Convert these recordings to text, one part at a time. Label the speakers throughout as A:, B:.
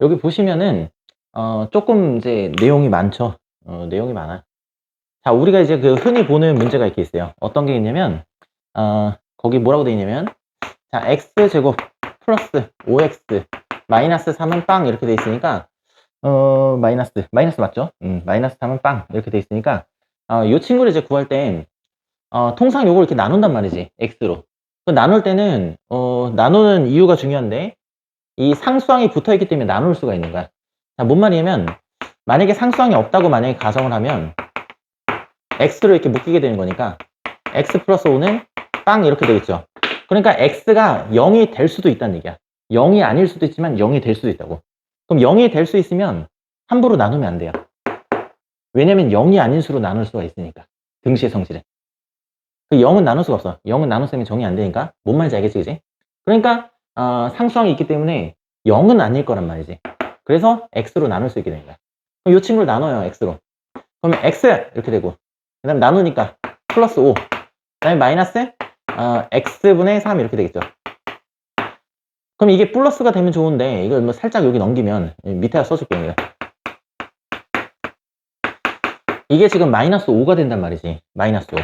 A: 여기 보시면은 어, 조금 이제 내용이 많죠. 어, 내용이 많아. 자, 우리가 이제 그 흔히 보는 문제가 이렇게 있어요. 어떤 게 있냐면 어, 거기 뭐라고 되어 있냐면 자, x 제곱 플러스 5x 마이너스 3은 빵 이렇게 돼 있으니까 어, 마이너스 마이너스 맞죠? 음, 마이너스 3은 빵 이렇게 돼 있으니까 어, 이 친구를 이제 구할 때 어, 통상 요걸 이렇게 나눈단 말이지 x로. 그 나눌 때는 어, 나누는 이유가 중요한데 이 상수항이 붙어 있기 때문에 나눌 수가 있는 거야. 자, 뭔 말이냐면 만약에 상수항이 없다고 만약에 가정을 하면 x로 이렇게 묶이게 되는 거니까 x 플러스 5는 빵 이렇게 되겠죠. 그러니까 x가 0이 될 수도 있다는 얘기야. 0이 아닐 수도 있지만 0이 될 수도 있다고. 그럼 0이 될 수 있으면 함부로 나누면 안 돼요. 왜냐면 0이 아닌 수로 나눌 수가 있으니까. 등시의 성질은. 그 0은 나눌 수가 없어. 0은 나눴으면 정이 안 되니까. 뭔 말인지 알겠지, 그지? 그러니까, 어, 상수항이 있기 때문에 0은 아닐 거란 말이지. 그래서 x로 나눌 수 있게 거야. 그럼 이 친구를 나눠요, x로. 그러면 x 이렇게 되고, 그 다음 나누니까 플러스 5. 그 다음에 마이너스 어, x분의 3 이렇게 되겠죠. 그럼 이게 플러스가 되면 좋은데 이걸 뭐 살짝 여기 넘기면 밑에다 써줄게요. 이게 지금 마이너스 5가 된단 말이지. 마이너스 5.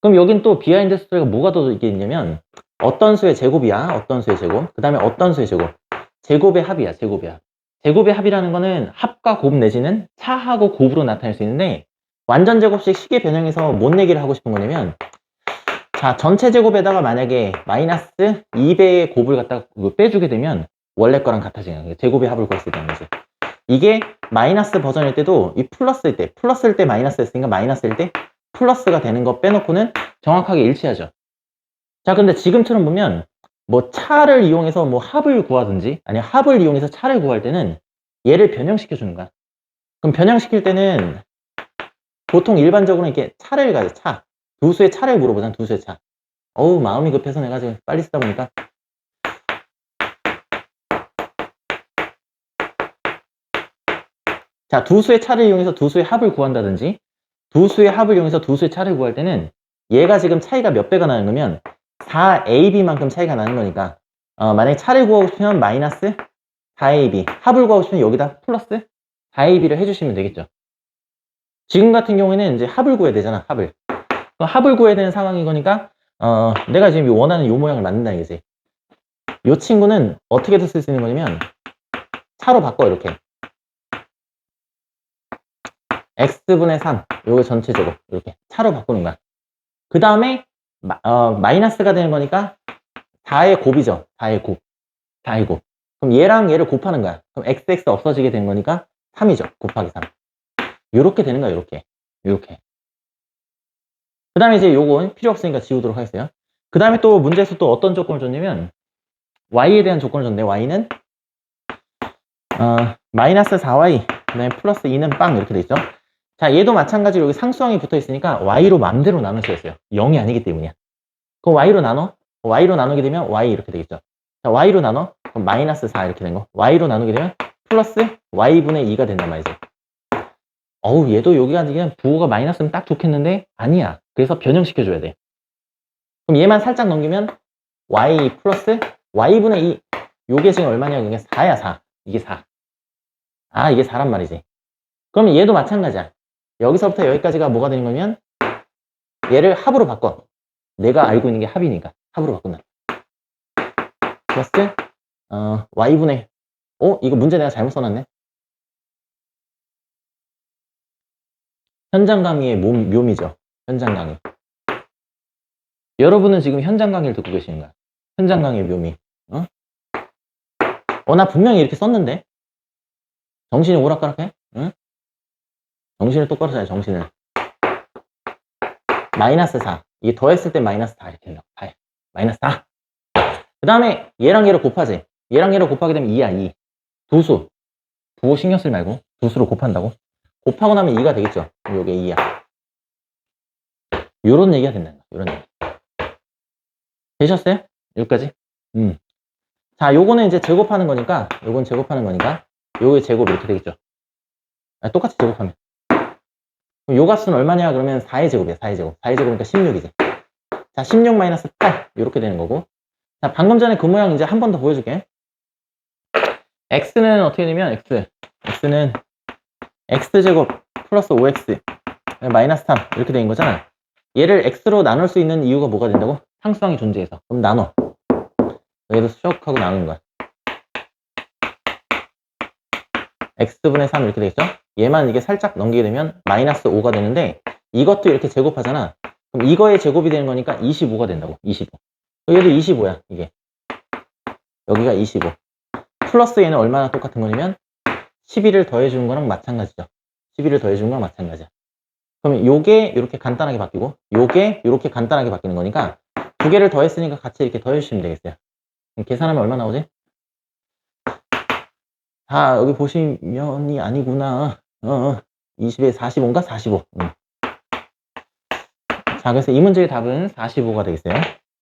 A: 그럼 여긴 또 비하인드 스토리가 뭐가 더 이게 있냐면 어떤 수의 제곱이야. 어떤 수의 제곱. 그 다음에 어떤 수의 제곱. 제곱의 합이야. 제곱의 합. 제곱의 합이라는 거는 합과 곱 내지는 차하고 곱으로 나타낼 수 있는데 완전 제곱식 식의 변형에서 뭔 얘기를 하고 싶은 거냐면 자 전체 제곱에다가 만약에 마이너스 2배의 곱을 갖다가 빼주게 되면 원래 거랑 같아지는. 제곱의 합을 구할 수 있다는 거지. 이게 마이너스 버전일 때도 이 플러스일 때 플러스일 때 마이너스였으니까 마이너스일 때 플러스가 되는 거 빼놓고는 정확하게 일치하죠. 자 근데 지금처럼 보면 뭐 차를 이용해서 뭐 합을 구하든지 아니 합을 이용해서 차를 구할 때는 얘를 변형시켜 주는 거야. 그럼 변형시킬 때는 보통 일반적으로 이렇게 차를 가져 차. 두 수의 차를 물어보잖아 두 수의 차. 어우 마음이 급해서 내가 지금 빨리 쓰다 보니까 자, 두 수의 차를 이용해서 두 수의 합을 구한다든지 두 수의 합을 이용해서 두 수의 차를 구할 때는 얘가 지금 차이가 몇 배가 나는 거면 4ab만큼 차이가 나는 거니까 어, 만약에 차를 구하고 싶으면 마이너스 4ab 합을 구하고 싶으면 여기다 플러스 4ab를 해주시면 되겠죠. 지금 같은 경우에는 이제 합을 구해야 되잖아, 합을. 합을 구해야 되는 상황인 거니까 어, 내가 지금 원하는 이 모양을 만든다는 거지. 이 친구는 어떻게도 쓸수 있는 거냐면 차로 바꿔 이렇게. x분의 3 요거 전체 제곱 이렇게 차로 바꾸는 거야 그 다음에 어, 마이너스가 되는 거니까 4의 곱이죠. 4의 곱. 4의 곱. 그럼 얘랑 얘를 곱하는 거야. 그럼 xx 없어지게 된 거니까 3이죠. 곱하기 3 요렇게 되는 거야 요렇게. 요렇게. 그 다음에 이제 요건 필요 없으니까 지우도록 하겠어요. 그 다음에 또 문제에서 또 어떤 조건을 줬냐면 y에 대한 조건을 줬는데 y는 어, 마이너스 4y 그 다음에 플러스 2는 빵 이렇게 돼 있죠 자, 얘도 마찬가지로 여기 상수항이 붙어 있으니까 y로 맘대로 나눌 수 있어요. 0이 아니기 때문이야. 그럼 y로 나눠? y로 나누게 되면 y 이렇게 되겠죠. 자, y로 나눠? 그럼 마이너스 4 이렇게 된 거. y로 나누게 되면 플러스 y분의 2가 된단 말이지. 어우, 얘도 여기가 그냥 부호가 마이너스면 딱 좋겠는데 아니야. 그래서 변형시켜줘야 돼. 그럼 얘만 살짝 넘기면 y 플러스 y분의 2. 요게 지금 얼마냐? 이게 4야, 4. 이게 4. 아, 이게 4란 말이지. 그러면 얘도 마찬가지야. 여기서부터 여기까지가 뭐가 되는 거면 얘를 합으로 바꿔. 내가 알고 있는 게 합이니까 합으로 바꾼다. 플러스 어, y분의 어? 이거 문제 내가 잘못 써놨네. 현장 강의의 묘, 묘미죠. 현장 강의. 여러분은 지금 현장 강의를 듣고 거야. 현장 강의의 묘미. 어? 어, 나 분명히 이렇게 썼는데? 정신이 오락가락해? 응? 정신을 똑바로 차려, 정신을. 마이너스 4. 이게 더했을 때 마이너스 4 이렇게 된다고. 4. 마이너스 4. 그 다음에 얘랑 얘를 곱하지. 얘랑 얘를 곱하게 되면 2야, 2. 두 수. 부호 신경 쓰지 말고 두 수로 곱한다고. 곱하고 나면 2가 되겠죠. 요게 2야. 요런 얘기가 거야. 요런 얘기. 되셨어요? 여기까지? 음. 자, 요거는 이제 제곱하는 거니까, 요건 제곱하는 거니까, 요게 제곱 이렇게 되겠죠. 아, 똑같이 제곱하면. 그럼 요 값은 얼마냐? 그러면 4의 제곱이야, 4의 제곱. 4의 제곱이니까 16이지. 자, 16 마이너스 8. 이렇게 되는 거고. 자, 방금 전에 그 모양 이제 한 번 더 보여줄게. x는 어떻게 되면 x x는 x제곱 플러스 5x 마이너스 3 이렇게 된 거잖아 얘를 x로 나눌 수 있는 이유가 뭐가 된다고? 상수항이 존재해서 그럼 나눠 여기도 슉 하고 나누는 거야 x분의 3 이렇게 되겠죠? 얘만 이게 살짝 넘기게 되면 마이너스 5가 되는데 이것도 이렇게 제곱하잖아. 그럼 이거의 제곱이 되는 거니까 25가 된다고 25 얘도 25야 이게. 여기가 25 플러스 얘는 얼마나 똑같은 거냐면 11을 더해주는 거랑 마찬가지죠. 11을 더해주는 거랑 마찬가지야. 그러면 요게 이렇게 간단하게 바뀌고 요게 이렇게 간단하게 바뀌는 거니까 두 개를 더했으니까 같이 이렇게 더해주시면 되겠어요. 그럼 계산하면 얼마 나오지? 아 여기 보시면이 아니구나 어, 어. 20에 45인가? 45 응. 자 그래서 이 문제의 답은 45가 되겠어요